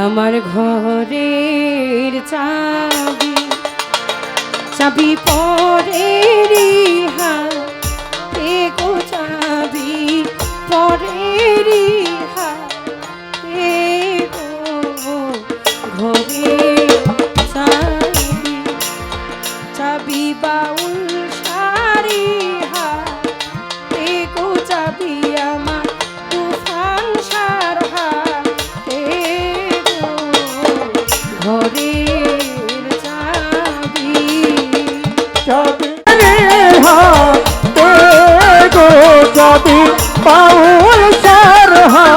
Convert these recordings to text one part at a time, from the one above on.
আমার ঘরের চাবি চাবি পরে রিহা खातिर पाऊल सर हो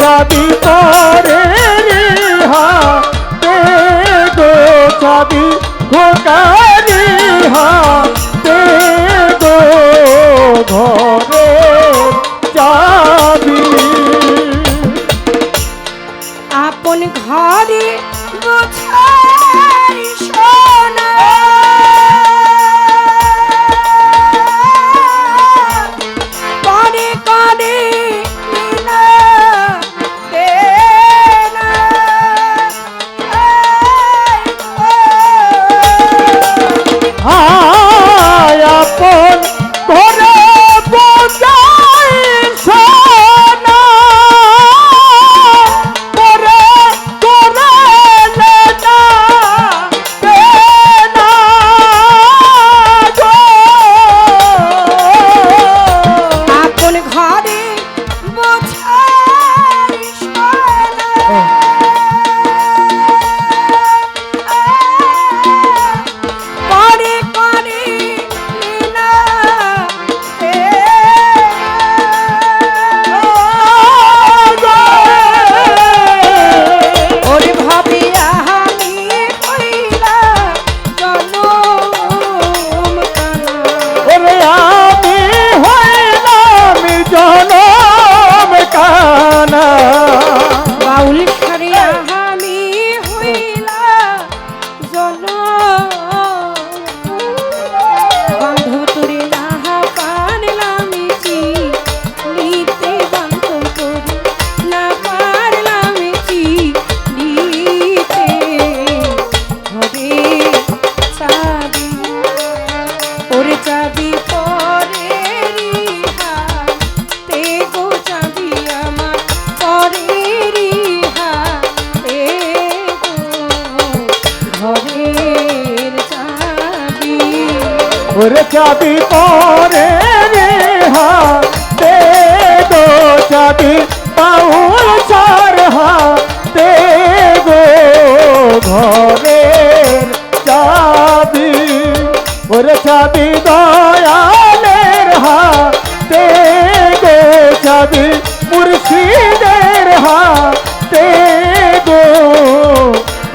चाबी तोरे रे हाँ दे दो। चाबी घोटाली हा रे चाबी पोरे रे हा, दे दो चाबी, पाऊँ चार हा, दे दो घरे चाबी। और चाबी दाया ले रहा दे दो चाबी मुर्शी दे रहा दे दो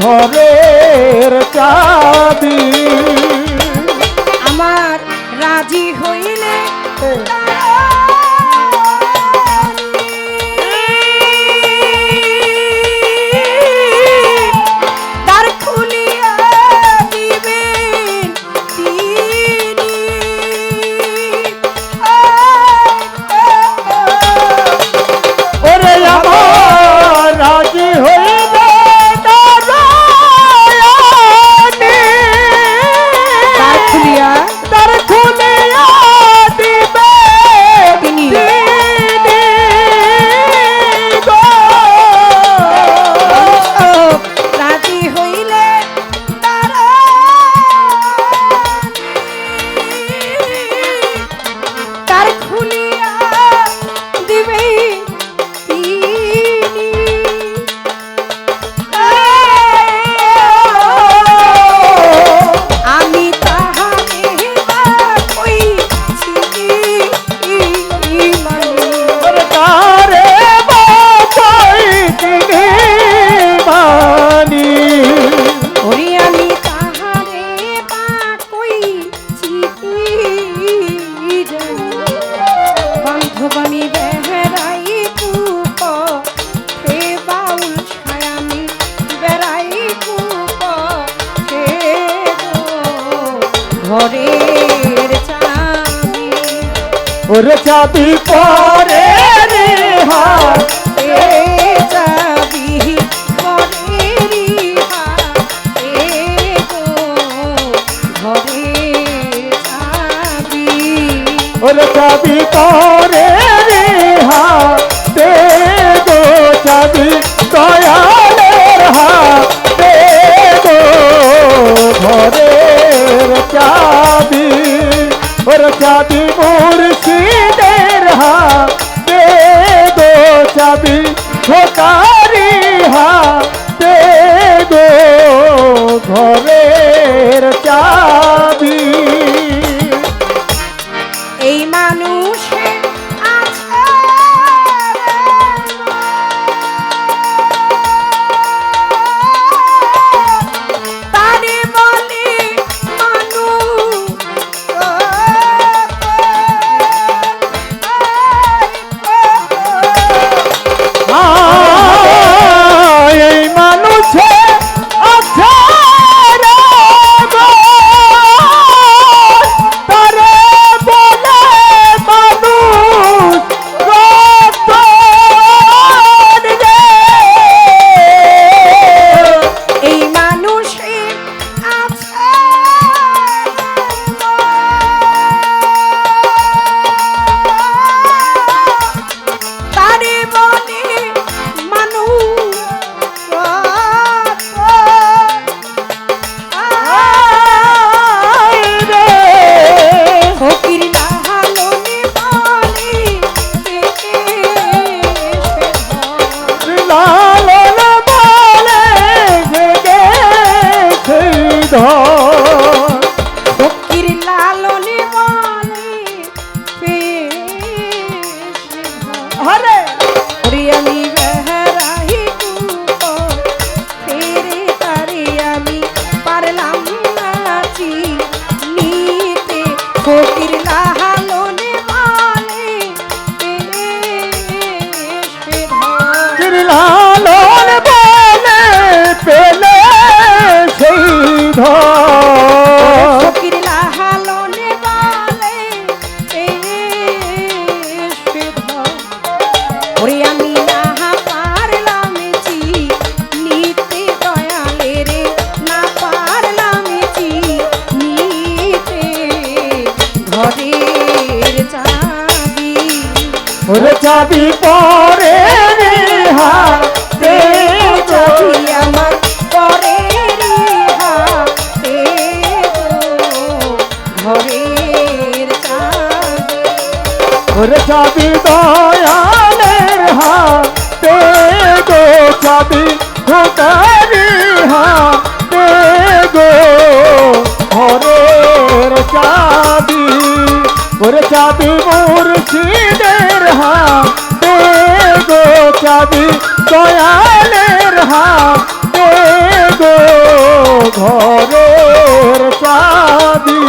घरे चाबी। ওরে চাবি করে রে হা দে গো চাবি দয়ালের হা দে গো ঘরের চাবি ওরে চাবি মোরে যাবি ধোকা যাবি পরে রেহা দে যাবি আমার পরে রেহা দে ঘরের ঘরে যাবি দয়ালের হা দে গো যাবি ঘটারি হা দে গো। ঘরের চাবি ঘরে চাবি মুর্শিদের যাবি দয়ালের হাত গো ঘরের চাবি।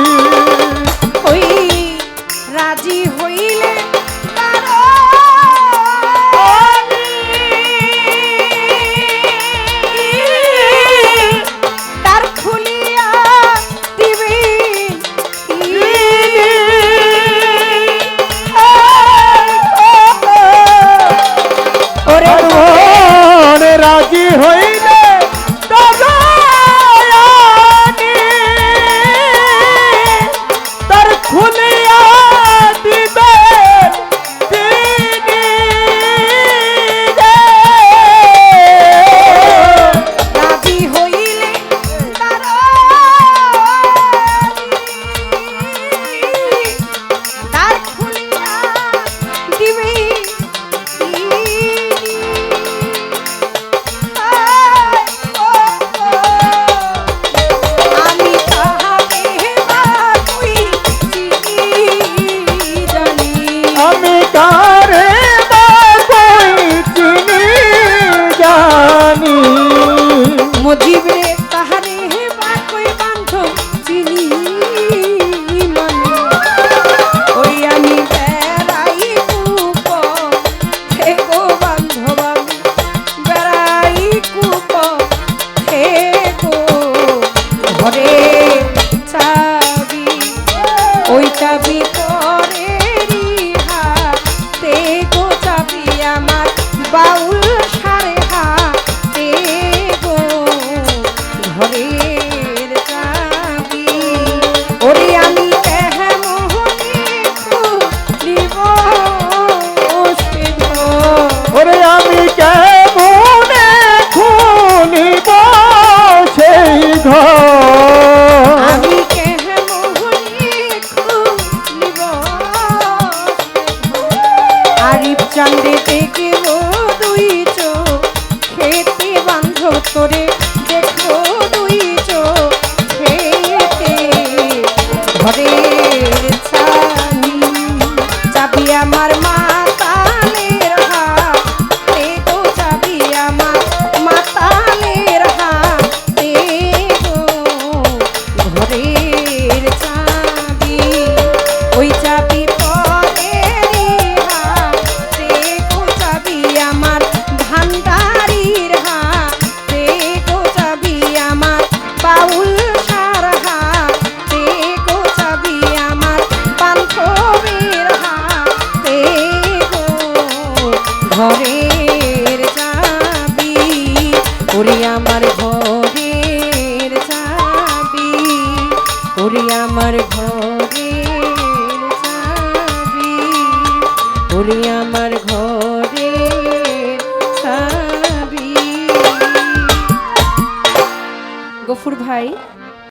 ঘরের চাবি ওরে আমার ঘরের চাবি ওরে আমার ঘর